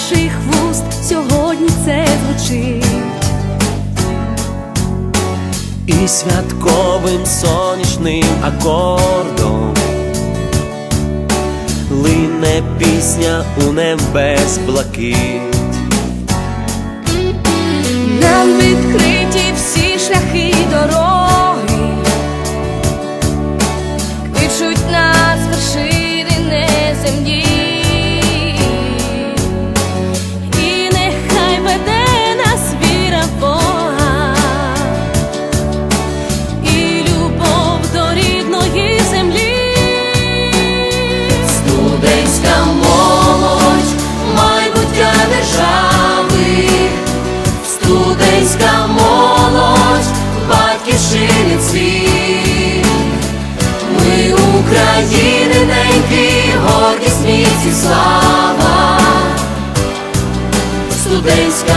наших вуст сьогодні це звучить. І святковим сонячним акордом лине пісня у небес блакить. Нам відкриті всі. Цвіт. Ми України неньки, гордість міць і слава. Студентська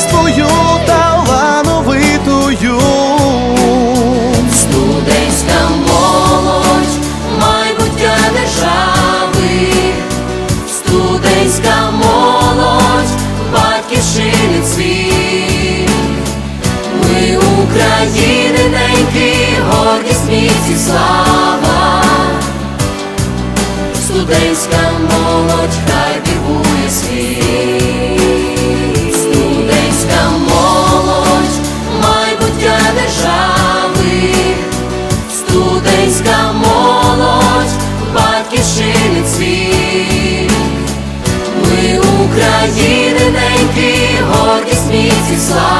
нас твою талановитую. Студентська молодь, майбуття держави, студентська молодь, батьківщини цвіт. Ми України неньки, гордість міць і слава. Студентська Ми України неньки, гордість міців слава.